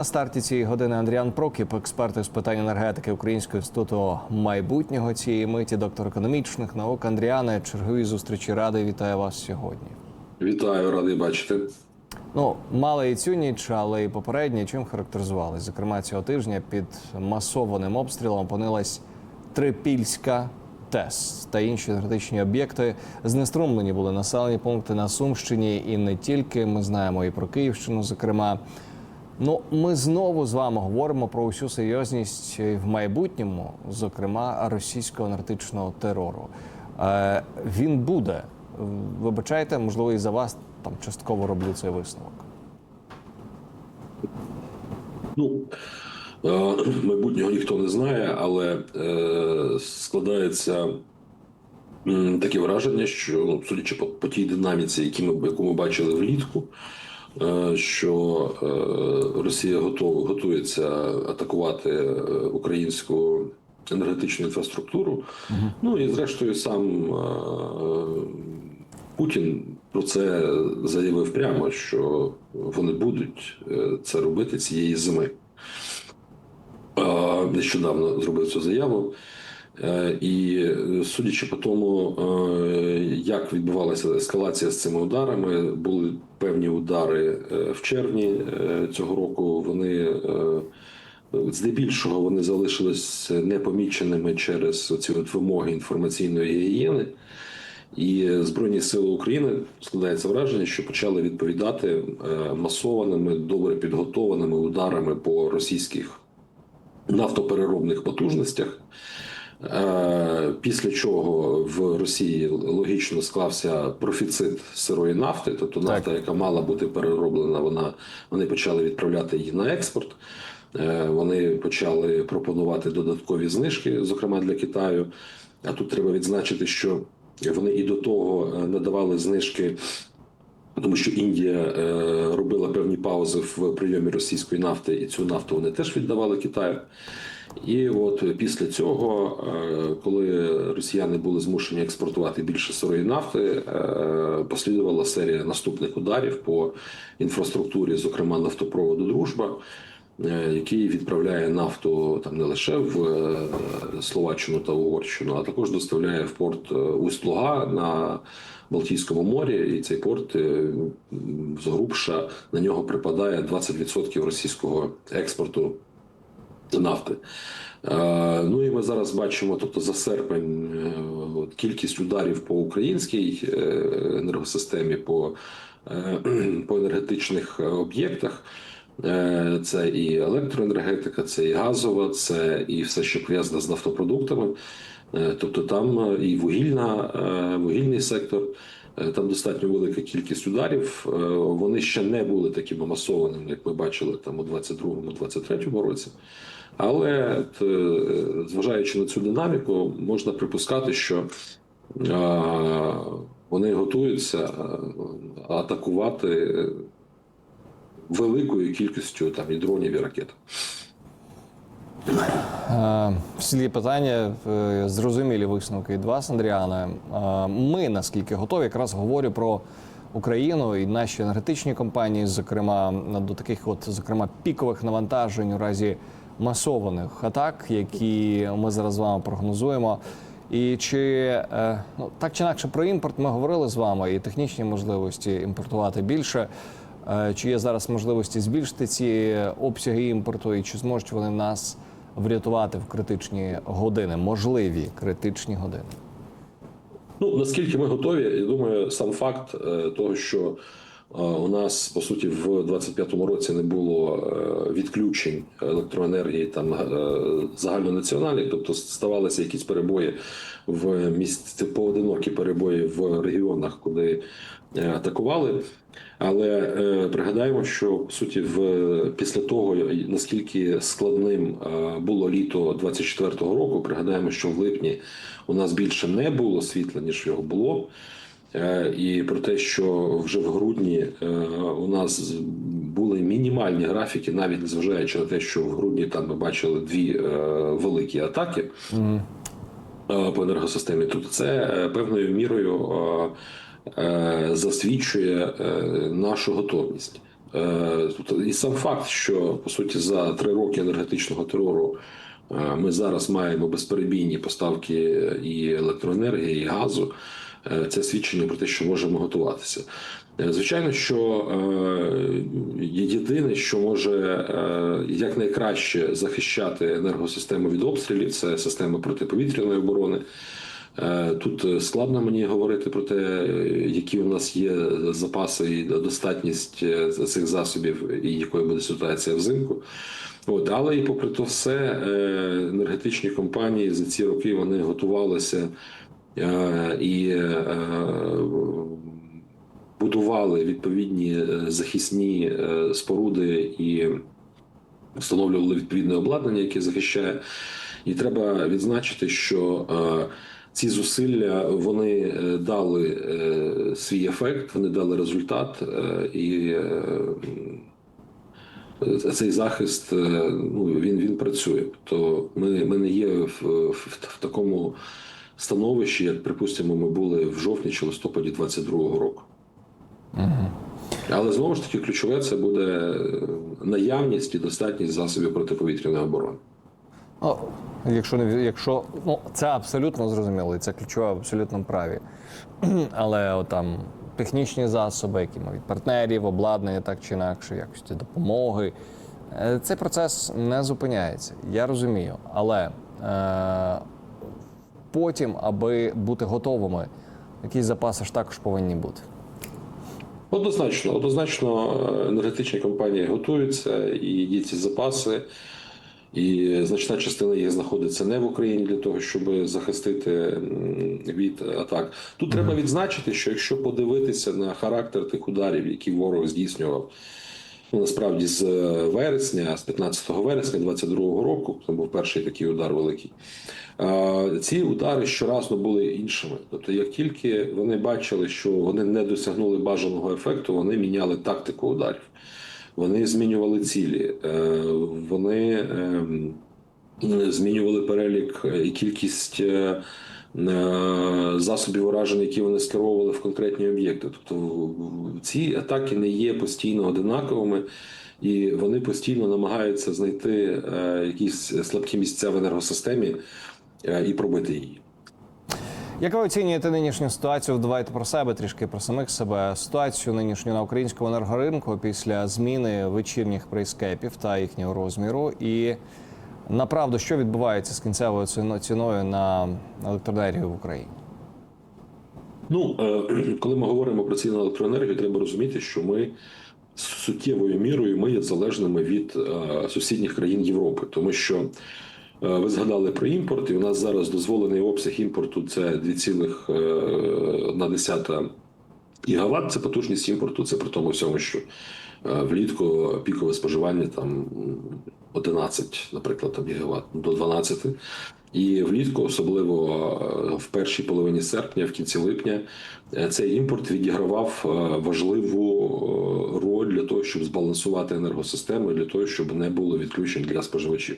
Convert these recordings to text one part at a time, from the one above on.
На старті цієї години Андріан Прокіп, експерт з питань енергетики Українського інституту майбутнього цієї миті, доктор економічних наук. Андріане, чергові зустрічі ради. Вітаю вас сьогодні. Вітаю, радий бачити. Ну, мали і цю ніч, але і попередні чим характеризувалися? Зокрема, цього тижня під масованим обстрілом опинилась Трипільська ТЕС та інші енергетичні об'єкти. Знеструмлені були населені пункти на Сумщині і не тільки. Ми знаємо і про Київщину, зокрема. Ну, ми знову з вами говоримо про усю серйозність в майбутньому, зокрема російського енергетичного терору. Е, він буде. Вибачайте, можливо, і за вас там частково роблю цей висновок. Ну е, майбутнього ніхто не знає, але е, складається таке враження, що ну, судячи по, по тій динаміці, які ми, яку ми бачили влітку, е, що е, Росія готов, готується атакувати е, українську енергетичну інфраструктуру. Ну і зрештою сам е, Путін про це заявив прямо, що вони будуть е, це робити цієї зими. Е, Нещодавно зробив цю заяву. Е, І е, судячи по тому, е, як відбувалася ескалація з цими ударами, були певні удари в червні цього року. Вони здебільшого вони залишились непоміченими через ці вимоги інформаційної гігієни. І Збройні сили України складається враження, що почали відповідати масованими, добре підготованими ударами по російських нафтопереробних потужностях. Е, Після чого в Росії логічно склався профіцит сирої нафти, тобто нафта, яка мала бути перероблена, вона вони почали відправляти її на експорт. Е, Вони почали пропонувати додаткові знижки, зокрема для Китаю. А тут треба відзначити, що вони і до того е, надавали знижки. Тому що Індія робила певні паузи в прийомі російської нафти, і цю нафту вони теж віддавали Китаю. І от після цього, е, коли росіяни були змушені експортувати більше сирої нафти, е, послідувала серія наступних ударів по інфраструктурі, зокрема нафтопроводу Дружба, е, який відправляє нафту там не лише в Словаччину та Угорщину, а також доставляє в порт Усть-Луга на Балтійському морі, і цей порт згрубша на нього припадає 20% російського експорту нафти. Е, Ну і ми зараз бачимо, тобто за серпень е, от, кількість ударів по українській е, енергосистемі, по, по енергетичних об'єктах. Це і електроенергетика, це і газова, це і все, що пов'язане з нафтопродуктами. Тобто там і вугільна, вугільний сектор. Там достатньо велика кількість ударів. Вони ще не були такими масованими, як ми бачили там у 22-23 році. Але е, зважаючи на цю динаміку, можна припускати, що вони готуються е, атакувати великою кількістю там і дронів і ракет. Е, Всі питання зрозумілі висновки від вас, Андріане. Ми наскільки готові, якраз говорю про Україну і наші енергетичні компанії, зокрема до таких, от зокрема, пікових навантажень у разі масованих атак, які ми зараз з вами прогнозуємо. І чи е, ну так чи інакше про імпорт ми говорили з вами і технічні можливості імпортувати більше. Е, Чи є зараз можливості збільшити ці обсяги імпорту, і чи зможуть вони нас врятувати в критичні години, можливі критичні години? Ну наскільки ми готові, я думаю, сам факт е, того, що у нас по суті в 25-му році не було е, відключень електроенергії там е, загальнонаціональних, тобто ставалися якісь перебої в місті, поодинокі перебої в регіонах, куди е, атакували. Але пригадаємо, що по суті, в після того наскільки складним було літо 24-го року, пригадаємо, що в липні у нас більше не було світла, ніж його було. Е, І про те, що вже в грудні е, у нас були мінімальні графіки, навіть незважаючи на те, що в грудні там ми бачили дві е, великі атаки по енергосистемі. Тобто це певною мірою засвідчує нашу готовність. Е, І сам факт, що по суті за три роки енергетичного терору ми зараз маємо безперебійні поставки і електроенергії, і газу. Е, Це свідчення про те, що можемо готуватися. Е, Звичайно, що е, єдине, що може якнайкраще захищати енергосистему від обстрілів, це система протиповітряної оборони. Тут складно мені говорити про те, які у нас є запаси і достатність цих засобів, і якою буде ситуація взимку. От, але і попри то все, енергетичні компанії за ці роки вони готувалися і е, будували відповідні е, захисні е, споруди і встановлювали відповідне обладнання, яке захищає. І треба відзначити, що е, ці зусилля вони е, дали е, свій ефект, вони дали результат, е, і е, цей захист е, ну, він, він працює. То ми, ми не є в, в, в такому становищі, як припустимо, ми були в жовтні чи листопаді 22-го року. Але знову ж таки ключове це буде е, наявність і достатність засобів протиповітряної оборони. Ну, якщо не якщо ну це абсолютно зрозуміло, і це ключове в абсолютному праві. Але от там технічні засоби, які мають партнерів, обладнання так чи інакше, якості допомоги. е, Цей процес не зупиняється. Я розумію. Але е, потім, аби бути готовими, якісь запаси ж також повинні бути. Однозначно, однозначно, е, енергетичні компанії готуються і є ці запаси. І значна частина їх знаходиться не в Україні для того, щоб захистити від атак. Тут треба відзначити, що якщо подивитися на характер тих ударів, які ворог здійснював, ну насправді з вересня, з 15 вересня 22-го року, це був перший такий удар великий. е, Ці удари щоразу були іншими. Тобто, як тільки вони бачили, що вони не досягнули бажаного ефекту, вони міняли тактику ударів. Вони змінювали цілі, е, вони ем, змінювали перелік і кількість е, е, засобів ураження, які вони скеровували в конкретні об'єкти. Тобто ці атаки не є постійно одинаковими, і вони постійно намагаються знайти е, якісь слабкі місця в енергосистемі е, і пробити її. Як ви оцінюєте нинішню ситуацію? Давайте про себе трішки про самих себе. Ситуацію нинішню на українському енергоринку після зміни вечірніх прейскепів та їхнього розміру. І направду, що відбувається з кінцевою ціною на електроенергію в Україні? Ну, е, коли ми говоримо про ціну на електроенергію, треба розуміти, що ми суттєвою мірою ми є залежними від е, сусідніх країн Європи, тому що е, ви згадали про імпорт, і у нас зараз дозволений обсяг імпорту це 2,1 гігаватт. Це потужність імпорту. Це при тому всьому, що влітку пікове споживання там 11, наприклад, там гігават, до 12. І влітку, особливо е, в першій половині серпня, в кінці липня, е, цей імпорт відігравав е, важливу е, роль для того, щоб збалансувати енергосистему, для того, щоб не було відключень для споживачів.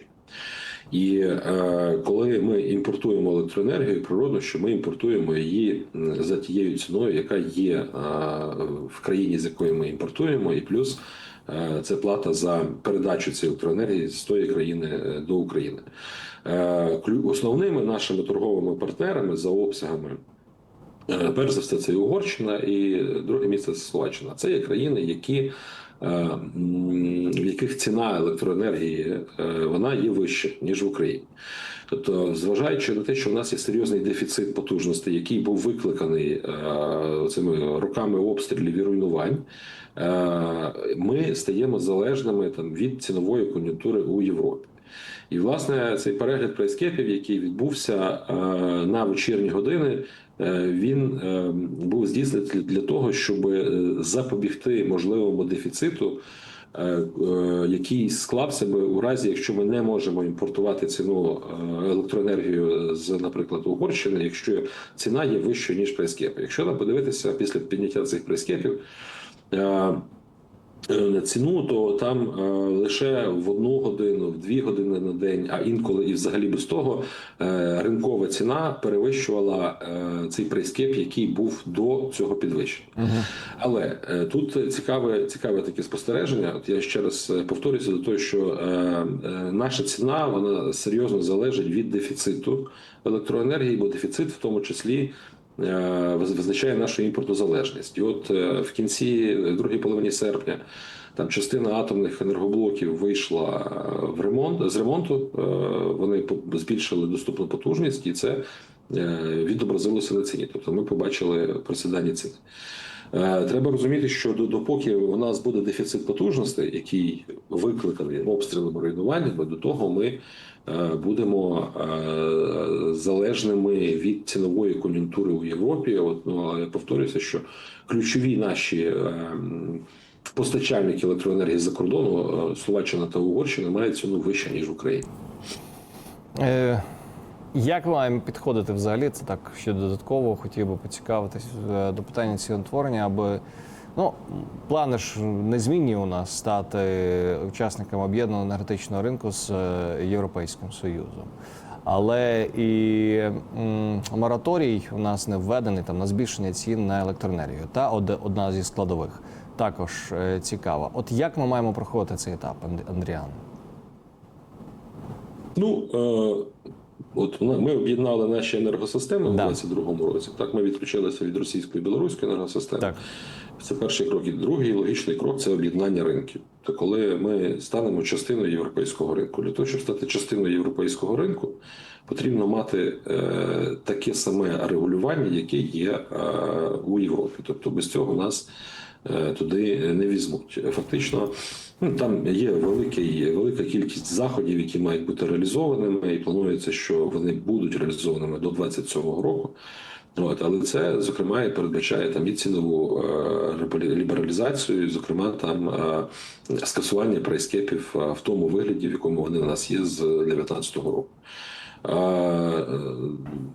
І е, коли ми імпортуємо електроенергію, природно, що ми імпортуємо її за тією ціною, яка є е, в країні, з якої ми імпортуємо, і плюс е, це плата за передачу цієї електроенергії з тої країни е, до України. Е, основними нашими торговими партнерами за обсягами. Е, Перш за все, це і Угорщина, і друге місце це Словаччина. Це є країни, які, в яких ціна електроенергії е, вона є вища, ніж в Україні. Тобто, зважаючи на те, що в нас є серйозний дефіцит потужності, який був викликаний е, цими роками обстрілів і руйнувань, е, ми стаємо залежними там від цінової кон'юнктури у Європі. І, власне, цей перегляд прайскепів, який відбувся е, на вечірні години, е, він е, був здійснений для- того, щоб запобігти можливому дефіциту, який склався би у разі, якщо ми не можемо імпортувати ціну електроенергію з, наприклад, Угорщини, якщо ціна є вищою ніж прайскепи. Якщо нам подивитися після підняття цих прайскепів, ціну, то там е, лише в одну годину, в дві години на день, а інколи і взагалі без того, е, ринкова ціна перевищувала е, цей прайскеп, який був до цього підвищення. Але е, тут цікаве, цікаве таке спостереження. От я ще раз е, повторюся до того, що е, е, наша ціна вона серйозно залежить від дефіциту електроенергії, бо дефіцит в тому числі. Е, Визначає нашу імпортозалежність. і от е, в кінці другій половині серпня там частина атомних енергоблоків вийшла е, в ремонт з ремонту. Вони збільшили доступну потужність, і це відобразилося на ціні. Тобто ми побачили просідання ціни. Е, Треба розуміти, що до- допоки у нас буде дефіцит потужностей, який викликаний обстрілами руйнуваннями, до того ми е, будемо е, залежними від цінової кон'юнктури у Європі. От, ну, я повторюся, що ключові наші постачальники електроенергії за кордону, Словаччина та Угорщина, мають ціну вище, ніж в Україні. Як маємо підходити взагалі? Це так ще додатково хотів би поцікавитись е, до питання ціноутворення, аби ну, плани ж незмінні у нас стати учасником об'єднаного енергетичного ринку з е, Європейським Союзом. Але і мораторій у нас не введений там на збільшення цін на електроенергію. Та одна зі складових також е, цікава. От як ми маємо проходити цей етап, Андріан? Ну е, от ми ми об'єднали наші енергосистеми в Да. 2022 році. Так, ми відключилися від російської і білоруської енергосистеми. Так. Це перший крок. І другий логічний крок це об'єднання ринків. То коли ми станемо частиною європейського ринку, для того, щоб стати частиною європейського ринку, потрібно мати е, таке саме регулювання, яке є е, у Європі. Тобто без цього нас е, туди не візьмуть. Фактично, ну, там є великий, велика кількість заходів, які мають бути реалізованими, і планується, що вони будуть реалізованими до 27 року. От, але це зокрема і передбачає там і цінову е, лібералізацію, і, зокрема там е, скасування прайскепів е, в тому вигляді, в якому вони у нас є з 2019 року.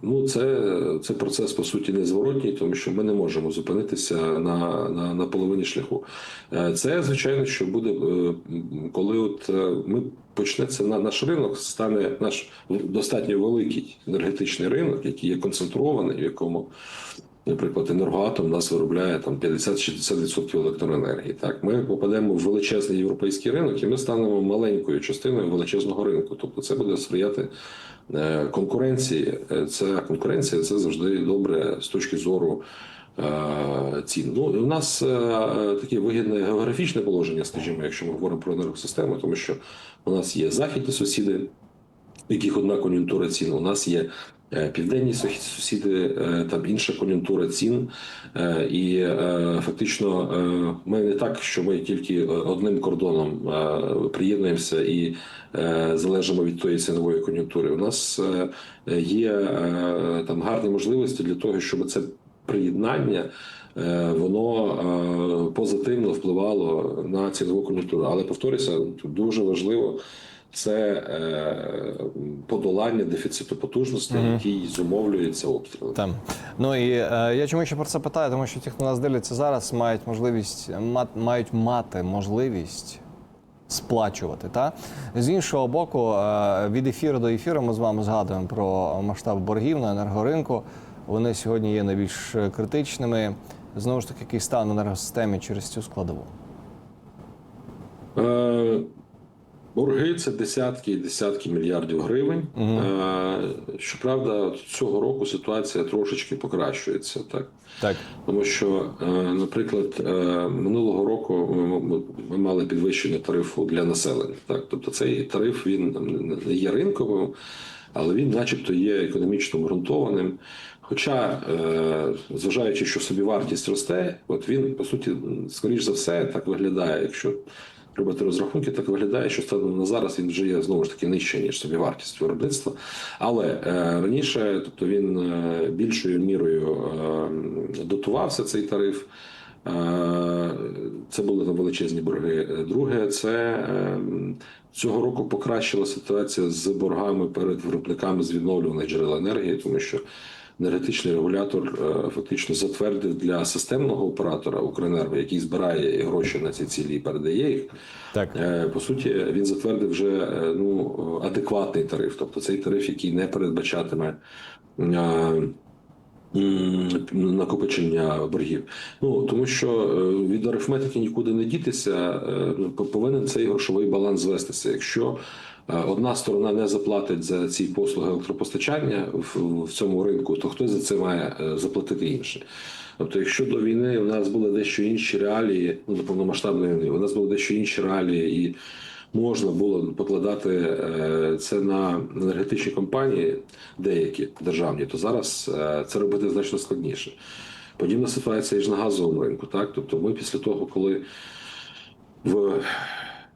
Ну, це, це процес по суті незворотній, тому що ми не можемо зупинитися на, на, на половині шляху. Е, Це звичайно, що буде, е, коли от е, ми почнеться на наш ринок, стане наш достатньо великий енергетичний ринок, який є концентрований, в якому. Наприклад, енергоатом нас виробляє там 50-60% електроенергії. Так, ми попадемо в величезний європейський ринок, і ми станемо маленькою частиною величезного ринку. Тобто, це буде сприяти конкуренції. Ця конкуренція це завжди добре з точки зору е, цін. Ну у нас е, таке вигідне географічне положення, скажімо, якщо ми говоримо про енергосистему, тому що у нас є західні сусіди, в яких одна кон'юнктура цін. У нас є е, південні сусі- сусіди, е, там інша кон'юнктура цін. Е, І е, фактично е, ми не так, що ми тільки е, одним кордоном е, приєднуємося і е, залежимо від тої цінової кон'юнктури. У нас е, є е, там гарні можливості для того, щоб це приєднання. е, Воно е, позитивно впливало на цінову кон'юнктуру. Але повторюся, дуже важливо це е, подолання дефіциту потужностей, який зумовлюється обстрілами. Там ну і е, я чому ще про це питаю, тому що ті, хто нас дивляться зараз, мають можливість мат, мають мати можливість сплачувати. Та з іншого боку, е, від ефіру до ефіру ми з вами згадуємо про масштаб боргів на енергоринку. Вони сьогодні є найбільш критичними. Знову ж таки, який стан енергосистемі через цю складову. Е, Борги це десятки і десятки мільярдів гривень. Е, Щоправда, цього року ситуація трошечки покращується, так. Так, Тому що, е, наприклад, е, минулого року ми- мали підвищення тарифу для населення. Так, тобто цей тариф він не є ринковим, але він, начебто, є економічно обґрунтованим. Хоча, зважаючи, що собівартість росте, от він по суті, скоріш за все, так виглядає, якщо робити розрахунки, так виглядає, що станом на зараз він вже є знову ж таки нижче, ніж собівартість виробництва. Але е, раніше, тобто він е, більшою мірою е, дотувався цей тариф. Це були там величезні борги. Друге, це цього року покращила ситуація з боргами перед виробниками з відновлюваних джерел енергії, тому що енергетичний регулятор е, фактично затвердив для системного оператора Укренерго, який збирає гроші на ці цілі і передає їх. Так. Е, По суті, він затвердив вже е, ну, адекватний тариф, тобто цей тариф, який не передбачатиме. Накопичення боргів, ну тому що від арифметики нікуди не дітися. ну, Повинен цей грошовий баланс звестися. Якщо одна сторона не заплатить за ці послуги електропостачання в, цьому ринку, то хтось за це має е, заплатити інше. Тобто, якщо до війни у нас були дещо інші реалії, ну до повномасштабної війни, у нас були дещо інші реалії, і можна було покладати е, це на енергетичні компанії, деякі державні, то зараз е, це робити значно складніше. Подібна ситуація і ж на газовому ринку. Так, тобто, ми після того, коли в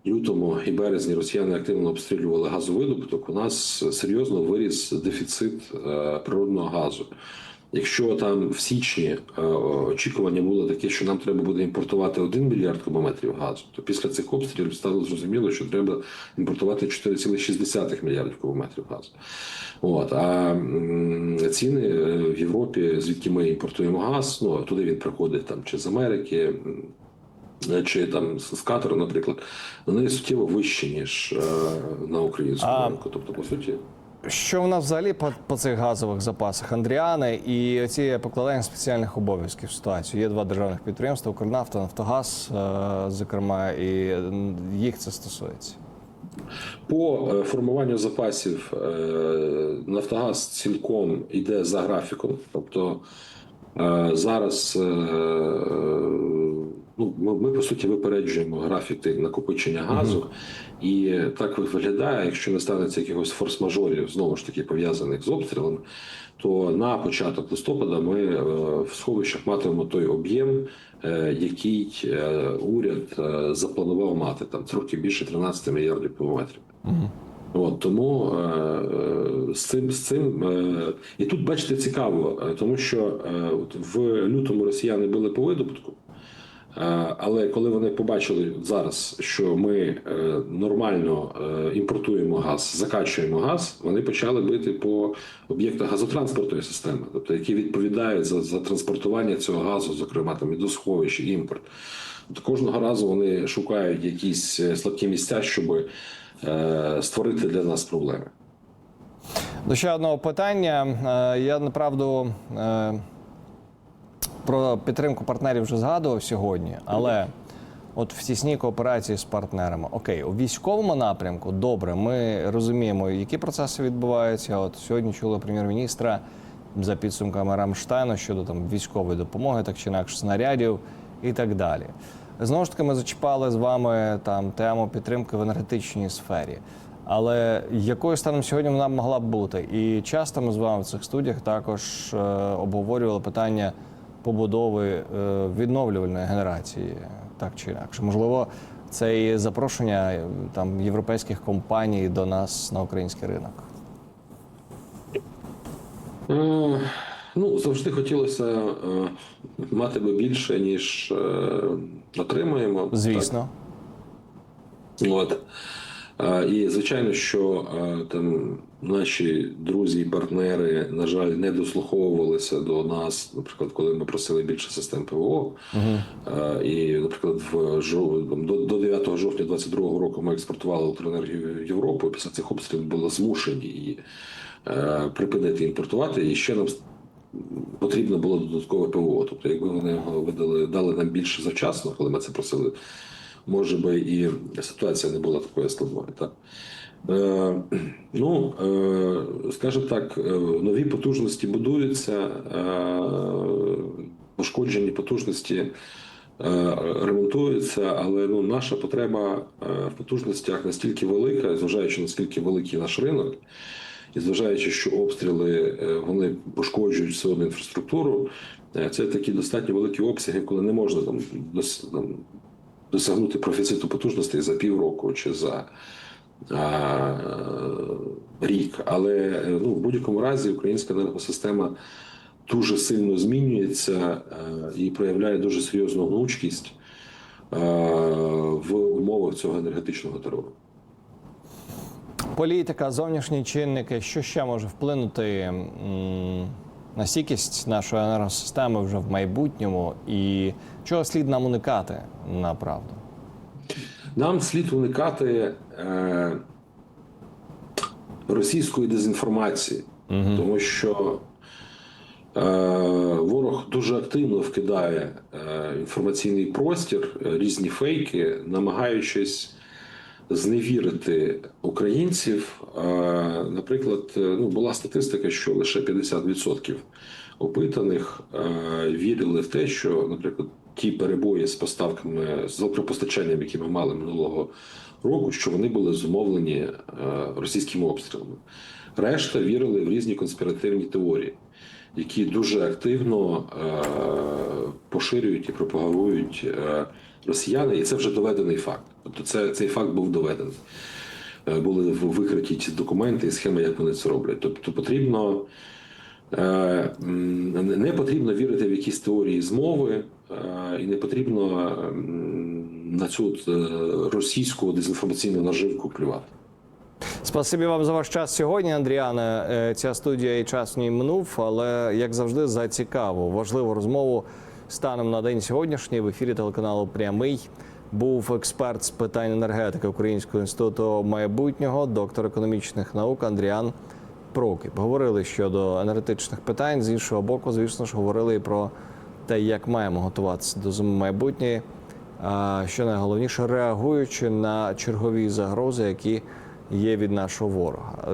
лютому і березні росіяни активно обстрілювали газовидобуток, у нас серйозно виріс дефіцит е, природного газу. Якщо там в січні е, очікування було таке, що нам треба буде імпортувати 1 мільярд кубометрів газу, то після цих обстрілів стало зрозуміло, що треба імпортувати 4,6 мільярдів кубометрів газу. От а ціни е, в Європі, звідки ми імпортуємо газ, ну туди він приходить там чи з Америки. М, Чи там з з наприклад, вони суттєво вищі, ніж е, на українському А- ринку. Тобто, по суті, Що в нас взагалі по, по цих газових запасах Андріани і ці покладання спеціальних обов'язків в ситуацію? Є два державних підприємства Укрнафта, Нафтогаз, е, зокрема, і їх це стосується. По е, формуванню запасів е, Нафтогаз цілком йде за графіком. Тобто е, зараз е, ну, ми, ми по суті випереджуємо графіки накопичення газу, і так виглядає, якщо не станеться якихось форс-мажорів, знову ж таки пов'язаних з обстрілами, то на початок листопада ми е, в сховищах матимемо той об'єм, е, який е, уряд запланував мати там трохи більше 13 мільярдів кілометрів. От тому е, з цим з цим е, і тут бачите цікаво, тому що е, от в лютому росіяни били по видобутку. Е, Але коли вони побачили зараз, що ми е, нормально е, імпортуємо газ, закачуємо газ, вони почали бити по об'єктах газотранспортної системи, тобто які відповідають за, за транспортування цього газу, зокрема там і до сховищ, і імпорт. Тобто кожного разу вони шукають якісь слабкі місця, щоб створити для нас проблеми. До ще одного питання. Я направду про підтримку партнерів вже згадував сьогодні, але от в тісній кооперації з партнерами. Окей, у військовому напрямку добре, ми розуміємо, які процеси відбуваються. От сьогодні чули прем'єр-міністра за підсумками Рамштайну щодо там військової допомоги, так чи інакше снарядів і так далі. Знову ж таки, ми зачіпали з вами там тему підтримки в енергетичній сфері. Але якою станом сьогодні вона могла б бути? І часто ми з вами в цих студіях також е, обговорювали питання побудови е, відновлювальної генерації, так чи інакше. Можливо, це і запрошення е, там європейських компаній до нас на український ринок. Е, Ну, завжди хотілося мати би більше, ніж отримуємо. Звісно, От. І звичайно, що там наші друзі і партнери, на жаль, не дослуховувалися до нас, наприклад, коли ми просили більше систем ПВО. Е, І, наприклад, в до, до 9 жовтня 2022 року ми експортували електроенергію в Європу. і Після цих обстрілів були змушені її е, припинити імпортувати. І ще нам потрібно було додаткове ПВО. Тобто, якби вони його видали, дали нам більше завчасно, коли ми це просили, може би і ситуація не була такою складною. Так? Е, ну, е, скажімо так, е, нові потужності будуються, е, пошкоджені потужності е, ремонтуються, але ну, наша потреба е, в потужностях настільки велика, зважаючи наскільки великий наш ринок, і зважаючи, що обстріли е, вони пошкоджують одно інфраструктуру, це такі достатньо великі обсяги, коли не можна там, дос- там досягнути профіциту потужностей за півроку чи за а, рік. Але ну, в будь-якому разі українська енергосистема дуже сильно змінюється е, і проявляє дуже серйозну гнучкість е, в умовах цього енергетичного терору. політика, зовнішні чинники, що ще може вплинути на стійкість нашої енергосистеми вже в майбутньому, і чого слід нам уникати на правду? Нам слід уникати е, російської дезінформації, тому що е, ворог дуже активно вкидає е, інформаційний простір, е, різні фейки, намагаючись зневірити українців. Наприклад, е, ну, була статистика, що лише 50% опитаних е, вірили в те, що, наприклад, ті перебої з поставками з електропостачанням, які ми мали минулого року, що вони були зумовлені е, російськими обстрілами. Решта вірили в різні конспіративні теорії, які дуже активно е, поширюють і пропагують росіяни, і це вже доведений факт. Тобто, це, цей факт був доведений. Е, Були викриті ці документи і схеми, як вони це роблять. Тобто потрібно е, не- потрібно вірити в якісь теорії змови, е, і не потрібно на цю російську дезінформаційну наживку плювати. Спасибі вам за ваш час сьогодні, Андріане. Е, Ця студія і час в ній минув, але як завжди, за цікаву, важливу розмову станом на день сьогоднішній в ефірі телеканалу Прямий був експерт з питань енергетики Українського інституту майбутнього, доктор економічних наук Андріан Прокіп. Говорили щодо енергетичних питань. З іншого боку, звісно ж, говорили і про те, як маємо готуватися до зими майбутньої. А що найголовніше, реагуючи на чергові загрози, які є від нашого ворога.